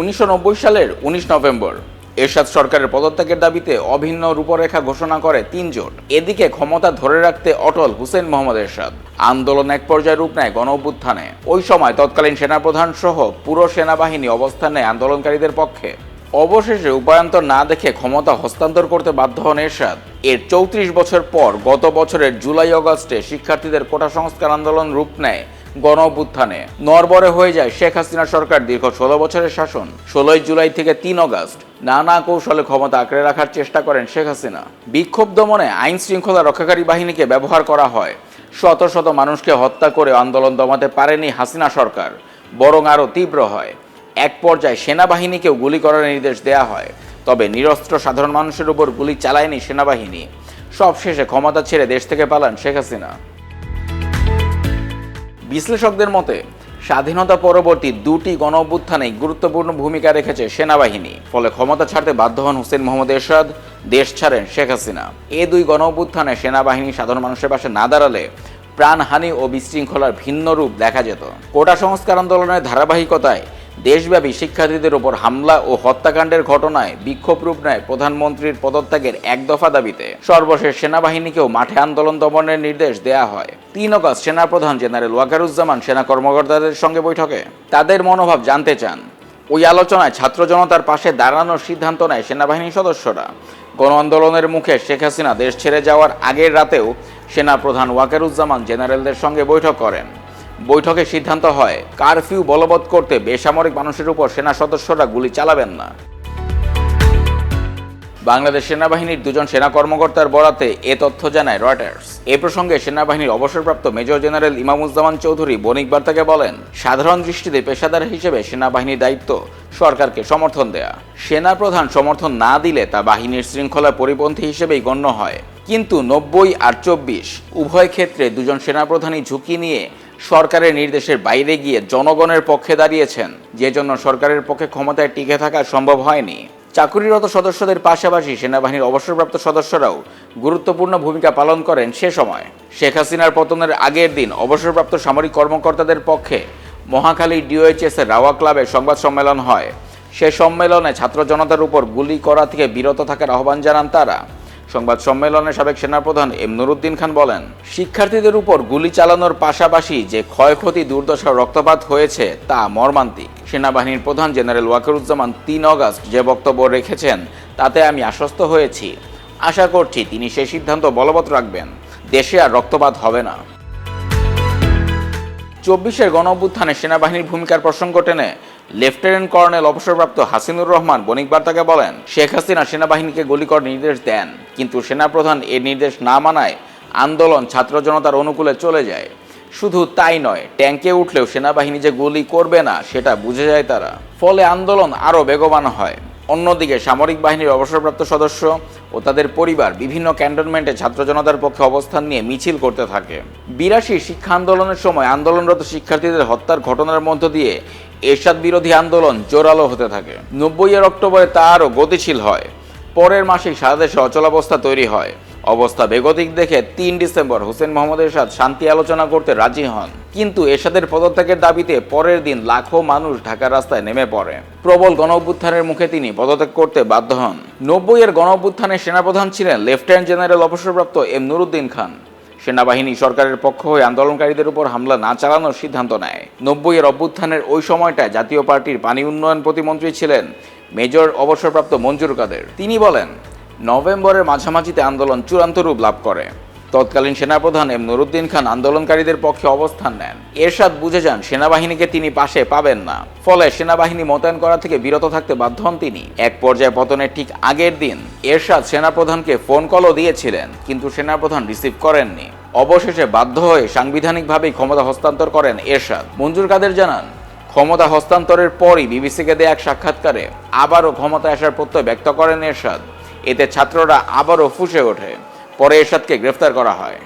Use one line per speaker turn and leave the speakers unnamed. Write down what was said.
উনিশশো নব্বই সালের উনিশ নভেম্বর। এরশাদ সরকারের পদত্যাগের দাবিতে অভিন্ন রূপরেখা ঘোষণা করে তিন জোট এদিকে ক্ষমতা ধরে রাখতে অটল হুসেন মোহাম্মদ এরশাদ। আন্দোলন এক পর্যায়ে রূপ নেয় গণ অভ্যুত্থানে ওই সময় তৎকালীন সেনাপ্রধান সহ পুরো সেনাবাহিনী অবস্থানে আন্দোলনকারীদের পক্ষে। অবশেষে উপায়ন্তর না দেখে ক্ষমতা হস্তান্তর করতে বাধ্য হন এরশাদ। এর চৌত্রিশ বছর পর গত বছরের জুলাই অগস্টে শিক্ষার্থীদের কোটা সংস্কার আন্দোলন রূপ নেয় গণ অভ্যুত্থানে নরবরে হয়ে যায় শেখ হাসিনা সরকার দীর্ঘ ষোলো বছরের শাসন। ষোলোই জুলাই থেকে তিন অগস্ট নানা কৌশলে ক্ষমতা আঁকড়ে রাখার চেষ্টা করেন শেখ হাসিনা। বিক্ষোভ দমনে আইন শৃঙ্খলা রক্ষাকারী বাহিনীকে ব্যবহার করা হয়। শত শত মানুষকে হত্যা করে আন্দোলন দমাতে পারেনি হাসিনা সরকার, বরং আরও তীব্র হয়। এক পর্যায়ে সেনাবাহিনীকেও গুলি করার নির্দেশ দেয়া হয়, তবে নিরস্ত্র সাধারণ মানুষের উপর গুলি চালায়নি সেনাবাহিনী। সবশেষে ক্ষমতা ছেড়ে দেশ থেকে পালান শেখ হাসিনা। বিশ্লেষকদের মতে, স্বাধীনতা পরবর্তী দুটি গণ অভ্যুত্থানে গুরুত্বপূর্ণ ভূমিকা রেখেছে সেনাবাহিনী, ফলে ক্ষমতা ছাড়তে বাধ্য হন হুসেন মোহাম্মদ এরশাদ, দেশ ছাড়েন শেখ হাসিনা। এ দুই গণ অভ্যুত্থানে সেনাবাহিনী সাধারণ মানুষের পাশে না দাঁড়ালে প্রাণহানি ও বিশৃঙ্খলার ভিন্ন রূপ দেখা যেত। কোটা সংস্কার আন্দোলনের ধারাবাহিকতায় দেশব্যাপী শিক্ষার্থীদের ওপর হামলা ও হত্যাকাণ্ডের ঘটনায় বিক্ষোভ রূপ নেয় প্রধানমন্ত্রীর পদত্যাগের এক দফা দাবিতে। সর্বশেষ সেনাবাহিনীকেও মাঠে আন্দোলন দমনের নির্দেশ দেয়া হয়। তিন অগস্ট সেনাপ্রধান জেনারেল ওয়াকারুজ্জামান সেনা কর্মকর্তাদের সঙ্গে বৈঠকে। তাদের মনোভাব জানতে চান। ওই আলোচনায় ছাত্র জনতার পাশে দাঁড়ানোর সিদ্ধান্ত নেয় সেনাবাহিনীর সদস্যরা। গণ আন্দোলনের মুখে শেখ হাসিনা দেশ ছেড়ে যাওয়ার আগের রাতেও সেনাপ্রধান ওয়াকারুজ্জামান জেনারেলদের সঙ্গে বৈঠক করেন। বৈঠকে সিদ্ধান্ত হয়, কারফিউ বলবৎ করতে বেসামরিক মানুষের উপর সেনা সদস্যরা গুলি চালাবেন না। বাংলাদেশ সেনাবাহিনীর দুজন সেনা কর্মকর্তার বরাতে এ তথ্য জানায় রয়টার্স। এ প্রসঙ্গে সেনাবাহিনীর অবসরপ্রাপ্ত মেজর জেনারেল ইমামুজ্জামান চৌধুরী বণিক বার্তাকে বলেন, সাধারণ দৃষ্টিতে পেশাদার হিসেবে সেনাবাহিনীর দায়িত্ব সরকারকে সমর্থন দেয়া। সেনা প্রধান সমর্থন না দিলে তা বাহিনীর শৃঙ্খলার পরিপন্থী হিসেবেই গণ্য হয়। কিন্তু নব্বই আর চব্বিশ, উভয় ক্ষেত্রে দুজন সেনাপ্রধানই ঝুঁকি নিয়ে সরকারের নির্দেশের বাইরে গিয়ে জনগণের পক্ষে দাঁড়িয়েছেন। যে জন্য সরকারের পক্ষে ক্ষমতায় টিকে থাকা সম্ভব হয়নি। চাকুরিরত সদস্যদের পাশাপাশি সেনাবাহিনীর অবসরপ্রাপ্ত সদস্যরাও গুরুত্বপূর্ণ ভূমিকা পালন করেন সে সময়। শেখ হাসিনার পতনের আগের দিন অবসরপ্রাপ্ত সামরিক কর্মকর্তাদের পক্ষে মহাখালী ডিওএইচএস এর রাওয়া ক্লাবে সংবাদ সম্মেলন হয়। সে সম্মেলনে ছাত্র জনতার উপর গুলি করা থেকে বিরত থাকার আহ্বান জানান তারা। সংবাদ সম্মেলনে সাবেক সেনাপ্রধান এম নুরুদ্দিন খান বলেন, শিক্ষার্থীদের উপর গুলি চালানোর পাশাপাশি যে ক্ষয়ক্ষতি দুর্দশা রক্তপাত হয়েছে তা মর্মান্তিক। সেনাবাহিনীর প্রধান জেনারেল ওয়াকিরুজ্জামান তিন অগাস্ট যে বক্তব্য রেখেছেন, তাতে আমি আশ্বস্ত হয়েছি। আশা করছি তিনি সেই সিদ্ধান্ত বলবৎ রাখবেন, দেশে আর রক্তপাত হবে না। চব্বিশের গণ অভ্যুত্থানে সেনাবাহিনীর ভূমিকার প্রসঙ্গ টেনে লেফটেন্যান্ট কর্নেল অবসরপ্রাপ্ত হাসিনুর রহমান বণিক বার্তাকে বলেন, শেখ হাসিনা সেনাবাহিনীকে গুলি করার নির্দেশ দেন, কিন্তু সেনাপ্রধান এ নির্দেশ না মানায় আন্দোলন ছাত্র জনতার অনুকূলে চলে যায়। শুধু তাই নয় ট্যাঙ্কে উঠলেও সেনাবাহিনী যে গুলি করবে না, সেটা বুঝে যায় তারা। ফলে আন্দোলন আরও বেগবান হয়। অন্যদিকে সামরিক বাহিনীর অবসরপ্রাপ্ত সদস্য ও তাদের পরিবার বিভিন্ন ক্যান্টনমেন্টে ছাত্র জনতার পক্ষে অবস্থান নিয়ে মিছিল করতে থাকে। বিরাশি শিক্ষা আন্দোলনের সময় আন্দোলনরত শিক্ষার্থীদের হত্যার ঘটনার মধ্য দিয়ে এরশাদ বিরোধী আন্দোলন জোরালো হতে থাকে। নব্বইয়ের অক্টোবরে তা আরও গতিশীল হয়। পরের মাসেই সারা দেশে অচলাবস্থা তৈরি হয়। অবস্থা বেগতিক দেখে তিন ডিসেম্বর হোসেন মোহাম্মদ এরশাদ শান্তি আলোচনা করতে রাজি হন। কিন্তু এরশাদের পদত্যাগের দাবিতে পরের দিন লাখো মানুষ ঢাকার রাস্তায় নেমে পড়ে। প্রবল গণ অভ্যুত্থানের মুখে তিনি পদত্যাগ করতে বাধ্য হন। নব্বইয়ের গণ অভ্যুত্থানে সেনাপ্রধান ছিলেন লেফটেন্যান্ট জেনারেল অবসরপ্রাপ্ত এম নুরুদ্দিন খান। সেনাবাহিনী সরকারের পক্ষ হয়ে আন্দোলনকারীদের উপর হামলা না চালানোর সিদ্ধান্ত নেয়। নব্বইয়ের অভ্যুত্থানের ওই সময়টায় জাতীয় পার্টির পানি উন্নয়ন প্রতিমন্ত্রী ছিলেন মেজর অবসরপ্রাপ্ত মঞ্জুর কাদের। তিনি বলেন, নভেম্বরের মাঝামাঝিতে আন্দোলন চূড়ান্ত রূপ লাভ করে। তৎকালীন সেনাপ্রধান এম নুরুদ্দিন খান আন্দোলনকারীদের পক্ষে অবস্থান নেন। এরশাদ বুঝে যান, সেনাবাহিনীকে তিনি পাশে পাবেন না। ফলে সেনাবাহিনী মোতায়েন করা থেকে বিরত থাকতে বাধ্য হন তিনি। এক পর্যায়ে পতনের ঠিক আগের দিন এরশাদ সেনাপ্রধানকে ফোন কলও দিয়েছিলেন, কিন্তু সেনাপ্রধান রিসিভ করেননি। অবশেষে বাধ্য হয়ে সাংবিধানিকভাবেই ক্ষমতা হস্তান্তর করেন এরশাদ। মঞ্জুর কাদের জানান, ক্ষমতা হস্তান্তরের পরই বিবিসিকে দেয়া এক সাক্ষাৎকারে আবারও ক্ষমতা আসার প্রত্যয় ব্যক্ত করেন এরশাদ। এতে ছাত্ররা আবারও ফুসে ওঠে। পরে এরশাদকে গ্রেফতার করা হয়।